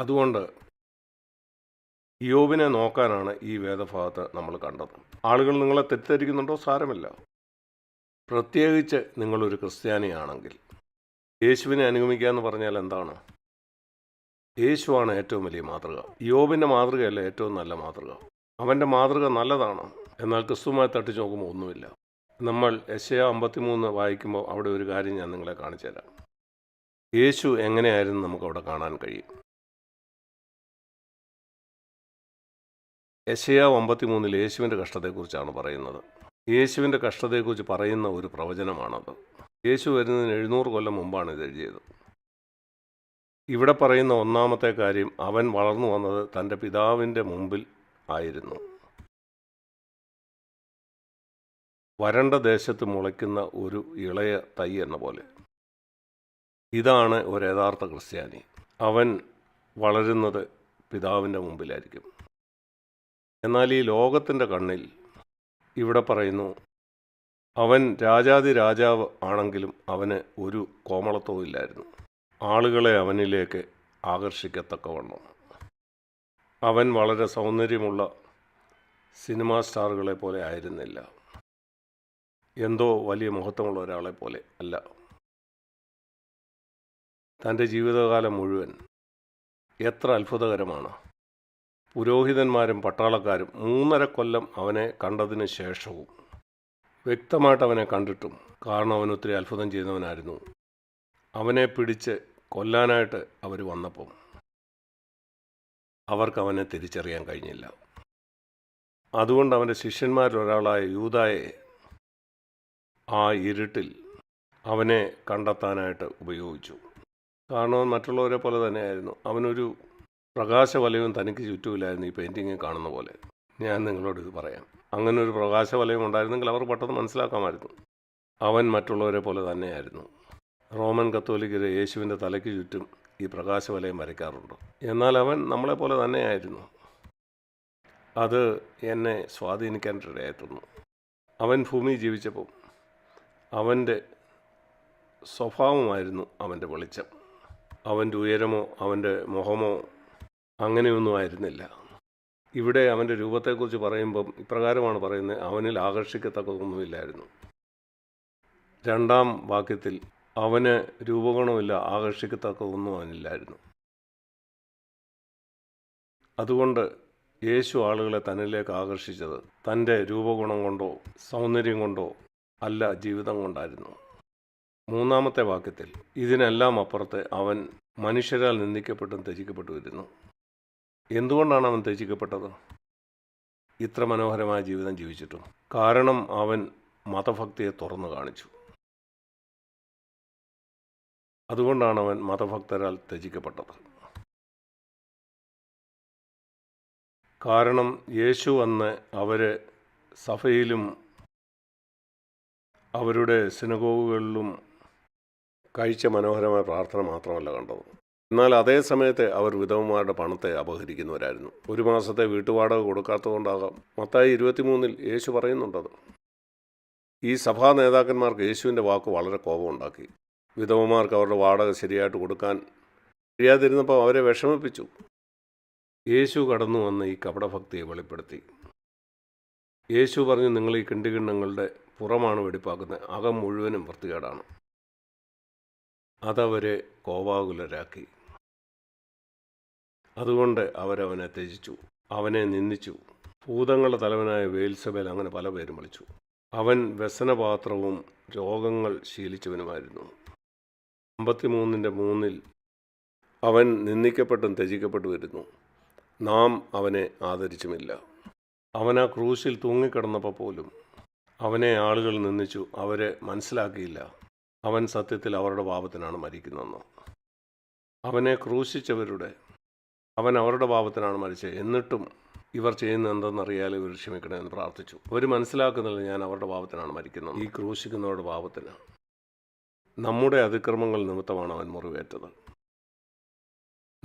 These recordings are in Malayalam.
അതുകൊണ്ട് യോബിനെ നോക്കാനാണ് ഈ വേദഭാഗത്ത് നമ്മൾ കണ്ടത്. ആളുകൾ നിങ്ങളെ തെറ്റിദ്ധരിക്കുന്നുണ്ടോ? സാരമില്ല. പ്രത്യേകിച്ച് നിങ്ങളൊരു ക്രിസ്ത്യാനിയാണെങ്കിൽ യേശുവിനെ അനുഗമിക്കുക എന്ന് പറഞ്ഞാൽ എന്താണ്? യേശുവാണ് ഏറ്റവും വലിയ മാതൃക. യോബിന്റെ മാതൃകയല്ല ഏറ്റവും നല്ല മാതൃക. അവന്റെ മാതൃക നല്ലതാണ്. എന്നാൽ ക്രിസ്തുവുമായി തട്ടിച്ച് നോക്കുമ്പോൾ ഒന്നുമില്ല. നമ്മൾ യശയ അമ്പത്തിമൂന്ന് വായിക്കുമ്പോൾ അവിടെ ഒരു കാര്യം ഞാൻ നിങ്ങളെ കാണിച്ചു തരാം യേശു എങ്ങനെയായിരുന്നു നമുക്കവിടെ കാണാൻ കഴിയും? യശയ അമ്പത്തിമൂന്നിൽ യേശുവിന്റെ കഷ്ടത്തെക്കുറിച്ചാണ് പറയുന്നത്. യേശുവിന്റെ കഷ്ടതയെക്കുറിച്ച് പറയുന്ന ഒരു പ്രവചനമാണത്. യേശു വരുന്നതിന് എഴുന്നൂറ് കൊല്ലം മുമ്പാണ് ഇത് എഴുതിയത്. ഇവിടെ പറയുന്ന ഒന്നാമത്തെ കാര്യം അവൻ വളർന്നു വന്നത് തന്റെ പിതാവിന്റെ മുമ്പിൽ ആയിരുന്നു. വരണ്ട ദേശത്ത് മുളയ്ക്കുന്ന ഒരു ഇളയ തൈ എന്ന പോലെ. ഇതാണ് ഒരു യഥാർത്ഥ ക്രിസ്ത്യാനി. അവൻ വളരുന്നത് പിതാവിന്റെ മുമ്പിലായിരിക്കും. എന്നാൽ ഈ ലോകത്തിന്റെ കണ്ണിൽ ഇവിടെ പറയുന്നു അവൻ രാജാതി രാജാവ് ആണെങ്കിലും അവന് ഒരു കോമളത്വവും ഇല്ലായിരുന്നു. ആളുകളെ അവനിലേക്ക് ആകർഷിക്കത്തക്കവണ്ണം. അവൻ വളരെ സൗന്ദര്യമുള്ള സിനിമാ സ്റ്റാറുകളെ പോലെ ആയിരുന്നില്ല. എന്തോ വലിയ മഹത്വമുള്ള ഒരാളെ പോലെ അല്ല. തന്റെ ജീവിതകാലം മുഴുവൻ എത്ര അത്ഭുതകരമാണ്. പുരോഹിതന്മാരും പട്ടാളക്കാരും മൂന്നര കൊല്ലം അവനെ കണ്ടതിന് ശേഷവും. വ്യക്തമായിട്ട് അവനെ കണ്ടിട്ടും കാരണം അവൻ ഒത്തിരി അത്ഭുതം ചെയ്യുന്നവനായിരുന്നു. അവനെ പിടിച്ച് കൊല്ലാനായിട്ട് അവർ വന്നപ്പം അവർക്ക് അവനെ തിരിച്ചറിയാൻ കഴിഞ്ഞില്ല. അതുകൊണ്ട് അവന്റെ ശിഷ്യന്മാരിൽ ഒരാളായ യൂതായെ ആ ഇരുട്ടിൽ അവനെ കണ്ടെത്താനായിട്ട് ഉപയോഗിച്ചു. കാരണം മറ്റുള്ളവരെ പോലെ തന്നെയായിരുന്നു. അവനൊരു പ്രകാശവലയവും തനിക്ക് ചുറ്റുമില്ലായിരുന്നു ഈ പെയിന്റിങ് കാണുന്ന പോലെ. ഞാൻ നിങ്ങളോട് ഇത് പറയാം. അങ്ങനെ ഒരു പ്രകാശവലയം ഉണ്ടായിരുന്നെങ്കിൽ അവർ പെട്ടെന്ന് മനസ്സിലാക്കാമായിരുന്നു. അവൻ മറ്റുള്ളവരെ പോലെ തന്നെയായിരുന്നു. റോമൻ കത്തോലിക്കര് യേശുവിന്റെ തലയ്ക്ക് ചുറ്റും ഈ പ്രകാശവലയം വരയ്ക്കാറുണ്ട്. എന്നാൽ അവൻ നമ്മളെ പോലെ തന്നെയായിരുന്നു. അത് എന്നെ സ്വാധീനിക്കാൻ സ്വാധീനിക്കാനിടയായിട്ടുണ്ട് അവൻ ഭൂമി ജീവിച്ചപ്പോൾ അവന്റെ സ്വഭാവമായിരുന്നു അവന്റെ വെളിച്ചം. അവന്റെ ഉയരമോ അവന്റെ മുഖമോ അങ്ങനെയൊന്നും ആയിരുന്നില്ല. ഇവിടെ അവന്റെ രൂപത്തെക്കുറിച്ച് പറയുമ്പം ഇപ്രകാരമാണ് പറയുന്നത് അവനിൽ ആകർഷിക്കത്തക്കൊന്നുമില്ലായിരുന്നു രണ്ടാം വാക്യത്തിൽ അവന് രൂപഗുണമില്ല ആകർഷിക്കത്തക്കതൊന്നും അവനില്ലായിരുന്നു. അതുകൊണ്ട് യേശു ആളുകളെ തന്നിലേക്ക് ആകർഷിച്ചത് തന്റെ രൂപഗുണം കൊണ്ടോ സൗന്ദര്യം കൊണ്ടോ അല്ല ജീവിതം കൊണ്ടായിരുന്നു. മൂന്നാമത്തെ വാക്യത്തിൽ ഇതിനെല്ലാം അപ്പുറത്ത് അവൻ മനുഷ്യരാൽ നിന്ദിക്കപ്പെട്ടും ത്യജിക്കപ്പെട്ടു വരുന്നു എന്തുകൊണ്ടാണ് അവൻ ത്യജിക്കപ്പെട്ടത്? ഇത്ര മനോഹരമായ ജീവിതം ജീവിച്ചിട്ടും. കാരണം അവൻ മതഭക്തിയെ തുറന്നു കാണിച്ചു. അതുകൊണ്ടാണ് അവൻ മതഭക്തരാൽ ത്യജിക്കപ്പെട്ടത്. കാരണം യേശു വന്ന് അവരെ സഭയിലും അവരുടെ സിനഗോഗുകളിലും കഴിച്ച മനോഹരമായ പ്രാർത്ഥന മാത്രമല്ല കണ്ടത്. എന്നാൽ അതേ സമയത്ത് അവർ വിധവന്മാരുടെ പണത്തെ അപഹരിക്കുന്നവരായിരുന്നു. ഒരു മാസത്തെ വീട്ടുവാടക കൊടുക്കാത്തതുകൊണ്ടാകാം. മത്തായി ഇരുപത്തിമൂന്നിൽ യേശു പറയുന്നുണ്ടത്. ഈ സഭാ നേതാക്കന്മാർക്ക് യേശുവിന്റെ വാക്ക് വളരെ കോപമുണ്ടാക്കി. വിധവമാർക്ക് അവരുടെ വാടക ശരിയായിട്ട് കൊടുക്കാൻ കഴിയാതിരുന്നപ്പോൾ അവരെ വിഷമിപ്പിച്ചു. യേശു കടന്നു വന്ന് ഈ കപടഭക്തിയെ വെളിപ്പെടുത്തി. യേശു പറഞ്ഞു നിങ്ങൾ ഈ കിണ്ടികിണ്ണങ്ങളുടെ പുറമാണ് വെടിപ്പാക്കുന്നത്. അകം മുഴുവനും വൃത്തികേടാണ്. അതവരെ കോപാകുലരാക്കി. അതുകൊണ്ട് അവരവനെ ത്യജിച്ചു. അവനെ നിന്ദിച്ചു. ഭൂതങ്ങളുടെ തലവനായ വേൽസബേൽ അങ്ങനെ പല പേരും വിളിച്ചു. അവൻ വ്യസനപാത്രവും രോഗങ്ങൾ ശീലിച്ചവനുമായിരുന്നു. അമ്പത്തിമൂന്നിന്റെ മൂന്നിൽ അവൻ നിന്ദിക്കപ്പെട്ടും ത്യജിക്കപ്പെട്ടു വരുന്നു നാം അവനെ ആദരിച്ചുമില്ല. അവൻ ആ ക്രൂശിൽ തൂങ്ങിക്കിടന്നപ്പോൾ പോലും അവനെ ആളുകൾ നിന്ദിച്ചു. അവരെ മനസ്സിലാക്കിയില്ല. അവൻ സത്യത്തിൽ അവരുടെ പാപത്തിനാണ് മരിക്കുന്നതെന്ന്. അവനെ ക്രൂശിച്ചവരുടെ അവൻ അവരുടെ പാപത്തിനാണ് മരിച്ചത്. എന്നിട്ടും ഇവർ ചെയ്യുന്ന എന്തെന്നറിയാതെ ഇവർ ക്ഷമിക്കണമെന്ന് പ്രാർത്ഥിച്ചു. അവർ മനസ്സിലാക്കുന്നില്ല ഞാൻ അവരുടെ പാപത്തിനാണ് മരിക്കുന്നത്. ഈ ക്രൂശിക്കുന്നവരുടെ പാപത്തിന് നമ്മുടെ അതിക്രമങ്ങൾ നിമിത്തമാണ് അവൻ മുറിവേറ്റത്.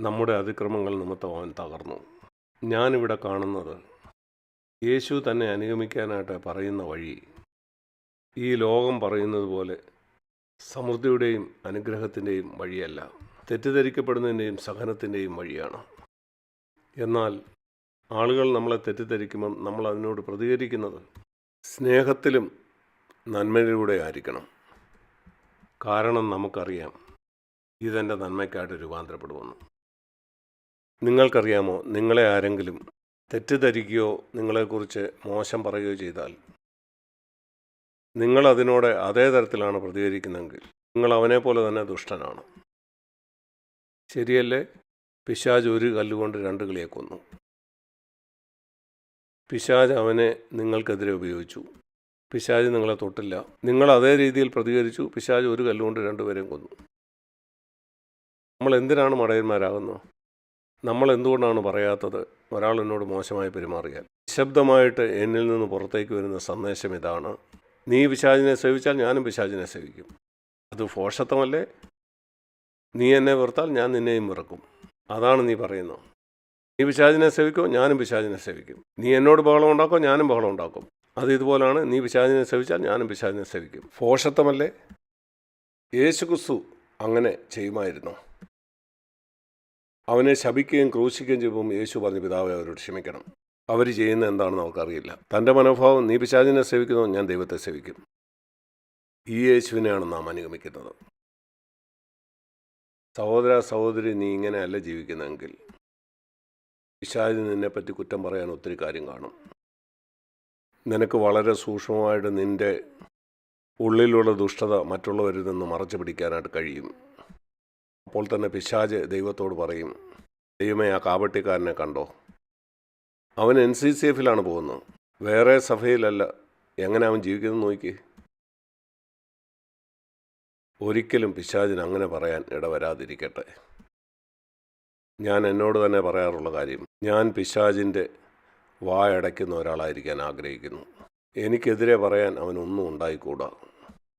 നമ്മുടെ അതിക്രമങ്ങൾ നിമിത്തം അവൻ തകർന്നു. ഞാനിവിടെ കാണുന്നത് യേശു തന്നെ അനുഗമിക്കാനായിട്ട് പറയുന്ന വഴി ഈ ലോകം പറയുന്നത് പോലെ സമൃദ്ധിയുടെയും അനുഗ്രഹത്തിന്റെയും വഴിയല്ല. തെറ്റിദ്ധരിക്കപ്പെടുന്നതിന്റെയും സഹനത്തിന്റെയും വഴിയാണ്. എന്നാൽ ആളുകൾ നമ്മളെ തെറ്റിദ്ധരിക്കുമ്പം നമ്മൾ അതിനോട് പ്രതികരിക്കുന്നത് സ്നേഹത്തിലും നന്മയിലൂടെ ആയിരിക്കണം. കാരണം നമുക്കറിയാം ഇതെന്റെ നന്മയ്ക്കായിട്ട് രൂപാന്തരപ്പെടുമെന്ന് നിങ്ങൾക്കറിയാമോ നിങ്ങളെ ആരെങ്കിലും തെറ്റിദ്ധരിക്കുകയോ നിങ്ങളെക്കുറിച്ച് മോശം പറയുകയോ ചെയ്താൽ നിങ്ങൾ അതിനോട് അതേ തരത്തിലാണ് പ്രതികരിക്കുന്നതെങ്കിൽ നിങ്ങൾ അവനെ പോലെ തന്നെ ദുഷ്ടനാണ്. ശരിയല്ലേ? പിശാജ് ഒരു കല്ലുകൊണ്ട് രണ്ട് കിളിയെ കൊന്നു. പിശാജ് അവനെ നിങ്ങൾക്കെതിരെ ഉപയോഗിച്ചു. പിശാജ് നിങ്ങളെ തൊട്ടില്ല. നിങ്ങൾ അതേ രീതിയിൽ പ്രതികരിച്ചു. പിശാജ് ഒരു കല്ലുകൊണ്ട് രണ്ടുപേരെയും കൊന്നു. നമ്മൾ എന്തിനാണ് മടയന്മാരാകുന്നത് നമ്മൾ എന്തുകൊണ്ടാണ് പറയാത്തത്? ഒരാൾ എന്നോട് മോശമായി പെരുമാറിയാൽ. നിശബ്ദമായിട്ട് എന്നിൽ നിന്ന് പുറത്തേക്ക് വരുന്ന സന്ദേശം ഇതാണ്. നീ പിശാചിനെ സേവിച്ചാൽ ഞാനും പിശാചിനെ സേവിക്കും. അത് ഫോഷത്വമല്ലേ നീ എന്നെ വെറുത്താൽ ഞാൻ നിന്നെയും വെറുക്കും. അതാണ് നീ പറയുന്നത് നീ പിശാചിനെ സേവിക്കോ? ഞാനും പിശാചിനെ സേവിക്കും. നീ എന്നോട് ബഹളം ഉണ്ടാക്കോ? ഞാനും ബഹളം ഉണ്ടാക്കും. അത് ഇതുപോലാണ്. നീ പിശാചിനെ സേവിച്ചാൽ ഞാനും പിശാചിനെ സേവിക്കും. ഫോഷത്വമല്ലേ യേശുക്രിസ്തു അങ്ങനെ ചെയ്യുമായിരുന്നു. അവനെ ശപിക്കുകയും ക്രൂശിക്കുകയും ചെയ്യുമ്പോൾ യേശു പറഞ്ഞ പിതാവെ അവരോട് ക്ഷമിക്കണം. അവർ ചെയ്യുന്ന എന്താണെന്ന് അവർക്കറിയില്ല തന്റെ മനോഭാവം നീ പിശാചിനെ സേവിക്കുന്നോ? ഞാൻ ദൈവത്തെ സേവിക്കും. ഈ യേശുവിനെയാണ് നാം അനുഗമിക്കുന്നത്. സഹോദര സഹോദരി നീ ഇങ്ങനെയല്ല ജീവിക്കുന്നതെങ്കിൽ പിശാചിന് നിന്നെപ്പറ്റി കുറ്റം പറയാൻ ഒത്തിരി കാര്യം കാണും. നിനക്ക് വളരെ സൂക്ഷ്മമായിട്ട് നിന്റെ ഉള്ളിലുള്ള ദുഷ്ടത മറ്റുള്ളവരിൽ നിന്ന് മറച്ചു പിടിക്കാനായിട്ട് കഴിയും. അപ്പോൾ തന്നെ പിശാജ് ദൈവത്തോട് പറയും ദൈവമേ ആ കാപട്ടിക്കാരനെ കണ്ടോ? അവൻ എൻ സി സി എഫിലാണ് പോകുന്നത്. വേറെ സഭയിലല്ല. എങ്ങനെ അവൻ ജീവിക്കുന്നത് നോക്കി ഒരിക്കലും പിശാചിന് അങ്ങനെ പറയാൻ ഇടവരാതിരിക്കട്ടെ. ഞാൻ എന്നോട് തന്നെ പറയാറുള്ള കാര്യം ഞാൻ പിശാചിന്റെ വായടയ്ക്കുന്ന ഒരാളായിരിക്കാൻ ആഗ്രഹിക്കുന്നു. എനിക്കെതിരെ പറയാൻ അവനൊന്നും ഉണ്ടായിക്കൂടാ.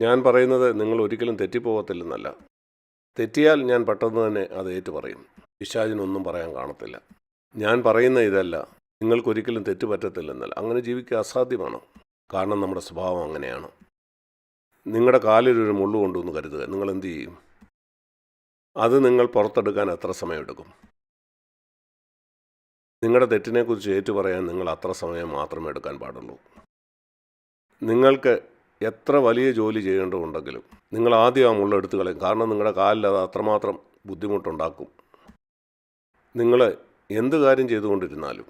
ഞാൻ പറയുന്നത് നിങ്ങൾ ഒരിക്കലും തെറ്റിപ്പോകത്തില്ലെന്നല്ല. തെറ്റിയാൽ ഞാൻ പെട്ടെന്ന് തന്നെ അത് ഏറ്റു പറയും പിശാചിനൊന്നും പറയാൻ കാണത്തില്ല. ഞാൻ പറയുന്ന ഇതല്ല നിങ്ങൾക്കൊരിക്കലും തെറ്റ് പറ്റത്തില്ലെന്നല്ല അങ്ങനെ ജീവിക്കുക അസാധ്യമാണ്? കാരണം നമ്മുടെ സ്വഭാവം അങ്ങനെയാണ്. നിങ്ങളുടെ കാലിലൊരു മുള്ളു കൊണ്ടുവന്ന് കരുതുക. നിങ്ങൾ എന്ത് ചെയ്യും? അത് നിങ്ങൾ പുറത്തെടുക്കാൻ എത്ര സമയമെടുക്കും? നിങ്ങളുടെ തെറ്റിനെക്കുറിച്ച് ഏറ്റു പറയാൻ നിങ്ങൾ അത്ര സമയം മാത്രമേ എടുക്കാൻ പാടുള്ളൂ. നിങ്ങൾക്ക് എത്ര വലിയ ജോലി ചെയ്യേണ്ടതുണ്ടെങ്കിലും നിങ്ങൾ ആദ്യം ആ മുള്ളെടുത്ത് കളയും. കാരണം നിങ്ങളുടെ കാലിൽ അത് അത്രമാത്രം ബുദ്ധിമുട്ടുണ്ടാക്കും. നിങ്ങൾ എന്ത് കാര്യം ചെയ്തുകൊണ്ടിരുന്നാലും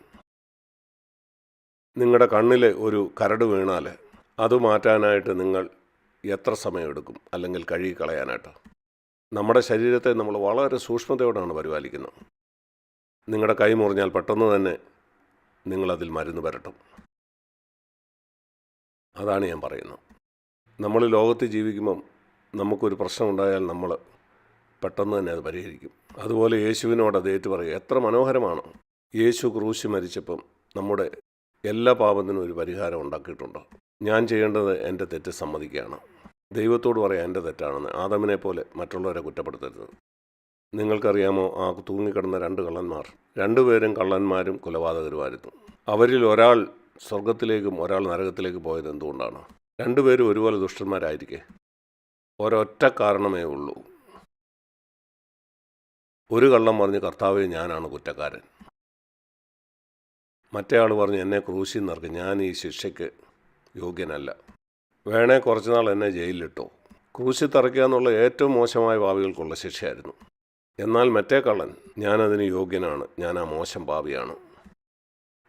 നിങ്ങളുടെ കണ്ണിലെ ഒരു കരട് വീണാൽ അത് മാറ്റാനായിട്ട് നിങ്ങൾ എത്ര സമയമെടുക്കും? അല്ലെങ്കിൽ കഴുകി കളയാനായിട്ട് നമ്മുടെ ശരീരത്തെ നമ്മൾ വളരെ സൂക്ഷ്മതയോടാണ് പരിപാലിക്കുന്നത്. നിങ്ങളുടെ കൈ മുറിഞ്ഞാൽ പെട്ടെന്ന് തന്നെ നിങ്ങളതിൽ മരുന്ന് വരട്ടും അതാണ് ഞാൻ പറയുന്നത്. നമ്മൾ ലോകത്ത് ജീവിക്കുമ്പം നമുക്കൊരു പ്രശ്നമുണ്ടായാൽ നമ്മൾ പെട്ടെന്ന് തന്നെ അത് പരിഹരിക്കും. അതുപോലെ യേശുവിനോട് അത് ഏറ്റു പറയുക എത്ര മനോഹരമാണ്. യേശു ക്രൂശി മരിച്ചപ്പം നമ്മുടെ എല്ലാ പാപത്തിനും ഒരു പരിഹാരം ഉണ്ടാക്കിയിട്ടുണ്ട്? ഞാൻ ചെയ്യേണ്ടത് എന്റെ തെറ്റ് സമ്മതിക്കുകയാണ്. ദൈവത്തോട് പറയാം എന്റെ തെറ്റാണെന്ന്. ആദമിനെ പോലെ മറ്റുള്ളവരെ കുറ്റപ്പെടുത്തരുത്. നിങ്ങൾക്കറിയാമോ ആ തൂങ്ങിക്കിടന്ന രണ്ട് കള്ളന്മാർ. രണ്ടുപേരും കള്ളന്മാരും കൊലപാതകരുമായിരുന്നു. അവരിൽ ഒരാൾ സ്വർഗത്തിലേക്കും ഒരാൾ നരകത്തിലേക്ക് പോയത് എന്തുകൊണ്ടാണ്? രണ്ടുപേരും ഒരുപോലെ ദുഷ്ടന്മാരായിരിക്കെ. ഒരൊറ്റ കാരണമേ ഉള്ളൂ. ഒരു കള്ളം പറഞ്ഞ് കർത്താവെ ഞാനാണ് കുറ്റക്കാരൻ. മറ്റേ ആൾ പറഞ്ഞ് എന്നെ ക്രൂശിൽ നിറക്കും ഞാൻ ഈ ശിക്ഷയ്ക്ക് യോഗ്യനല്ല. വേണേ കുറച്ചുനാൾ എന്നെ ജയിലിലിട്ടോ. ക്രൂശിൽ തറയ്ക്കുക എന്നുള്ള ഏറ്റവും മോശമായ ഭാവികൾക്കുള്ള ശിക്ഷയായിരുന്നു. എന്നാൽ മറ്റേ കള്ളൻ ഞാനതിന് യോഗ്യനാണ്. ഞാൻ ആ മോശം ഭാവിയാണ്.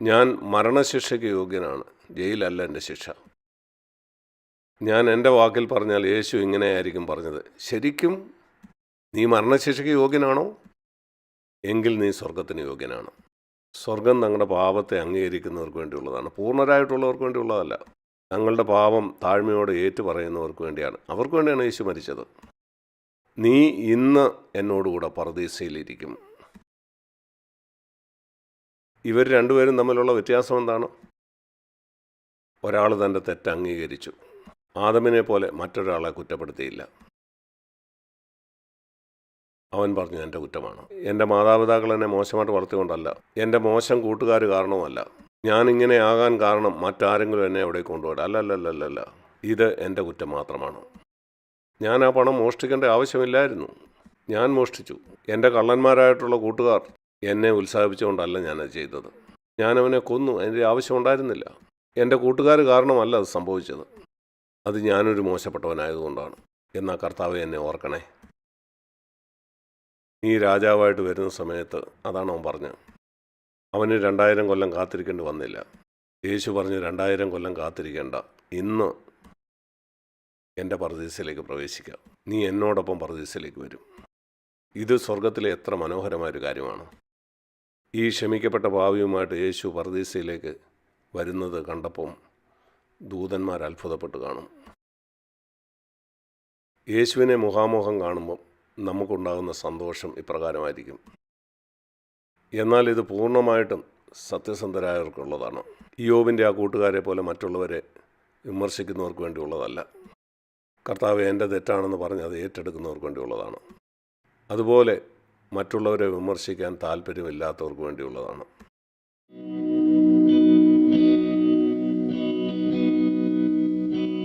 ഞാൻ മരണശിക്ഷയ്ക്ക് യോഗ്യനാണ്. ജയിലല്ല എന്റെ ശിക്ഷ. ഞാൻ എന്റെ വാക്കിൽ പറഞ്ഞാൽ യേശു ഇങ്ങനെയായിരിക്കും പറഞ്ഞത്. ശരിക്കും നീ മരണശിക്ഷയ്ക്ക് യോഗ്യനാണോ? എങ്കിൽ നീ സ്വർഗത്തിന് യോഗ്യനാണ്. സ്വർഗം തങ്ങളുടെ പാപത്തെ അംഗീകരിക്കുന്നവർക്ക് വേണ്ടിയുള്ളതാണ്. പൂർണരായിട്ടുള്ളവർക്ക് വേണ്ടിയുള്ളതല്ല. തങ്ങളുടെ പാപം താഴ്മയോടെ ഏറ്റു പറയുന്നവർക്ക് വേണ്ടിയാണ്. അവർക്ക് വേണ്ടിയാണ് യേശു മരിച്ചത്. നീ ഇന്ന് എന്നോടുകൂടെ പർദീസയിലിരിക്കും. ഇവർ രണ്ടുപേരും തമ്മിലുള്ള വ്യത്യാസം എന്താണ്? ഒരാൾ തന്റെ തെറ്റ് അംഗീകരിച്ചു. ആദമിനെ പോലെ മറ്റൊരാളെ കുറ്റപ്പെടുത്തിയില്ല. അവൻ പറഞ്ഞു എന്റെ കുറ്റമാണ്. എന്റെ മാതാപിതാക്കൾ എന്നെ മോശമായിട്ട് വളർത്തിക്കൊണ്ടല്ല. എന്റെ മോശം കൂട്ടുകാർ കാരണവുമല്ല. ഞാൻ ഇങ്ങനെ ആകാൻ കാരണം മറ്റാരെങ്കിലും എന്നെ അവിടെ കൊണ്ടുപോകട്ടെ? അല്ലല്ലല്ലല്ല ഇത് എന്റെ കുറ്റം മാത്രമാണ്. ഞാൻ ആ പണം മോഷ്ടിക്കേണ്ട ആവശ്യമില്ലായിരുന്നു. ഞാൻ മോഷ്ടിച്ചു. എന്റെ കള്ളന്മാരായിട്ടുള്ള കൂട്ടുകാർ എന്നെ ഉത്സാഹിപ്പിച്ചുകൊണ്ടല്ല ഞാനത് ചെയ്തത്. ഞാനവനെ കൊന്നു. അതിന്റെ ആവശ്യമുണ്ടായിരുന്നില്ല. എന്റെ കൂട്ടുകാർ കാരണമല്ല അത് സംഭവിച്ചത്. അത് ഞാനൊരു മോശപ്പെട്ടവനായതുകൊണ്ടാണ്. എന്നാ കർത്താവ് എന്നെ ഓർക്കണേ. നീ രാജാവായിട്ട് വരുന്ന സമയത്ത് അതാണ് അവൻ പറഞ്ഞത്. അവന് രണ്ടായിരം കൊല്ലം കാത്തിരിക്കേണ്ടി വന്നില്ല. യേശു പറഞ്ഞു രണ്ടായിരം കൊല്ലം കാത്തിരിക്കേണ്ട. ഇന്ന് എന്റെ പർദീസയിലേക്ക് പ്രവേശിക്കാം. നീ എന്നോടൊപ്പം പർദീസയിലേക്ക് വരും. ഇത് സ്വർഗത്തിലെ എത്ര മനോഹരമായൊരു കാര്യമാണ്. ഈ ക്ഷമിക്കപ്പെട്ട ഭാവിയുമായിട്ട് യേശു പർദീസയിലേക്ക് വരുന്നത് കണ്ടപ്പം ദൂതന്മാർ അത്ഭുതപ്പെട്ട് കാണും. യേശുവിനെ മുഖാമുഖം കാണുമ്പം നമുക്കുണ്ടാകുന്ന സന്തോഷം ഇപ്രകാരമായിരിക്കും. എന്നാൽ ഇത് പൂർണമായിട്ടും സത്യസന്ധരായവർക്കുള്ളതാണ്. യോബിന്റെ ആ കൂട്ടുകാരെ പോലെ മറ്റുള്ളവരെ വിമർശിക്കുന്നവർക്ക് വേണ്ടിയുള്ളതല്ല. കർത്താവ് എന്റെ തെറ്റാണെന്ന് പറഞ്ഞ് അത് ഏറ്റെടുക്കുന്നവർക്ക് വേണ്ടിയുള്ളതാണ്. അതുപോലെ മറ്റുള്ളവരെ വിമർശിക്കാൻ താല്പര്യമില്ലാത്തവർക്ക് വേണ്ടിയുള്ളതാണ്.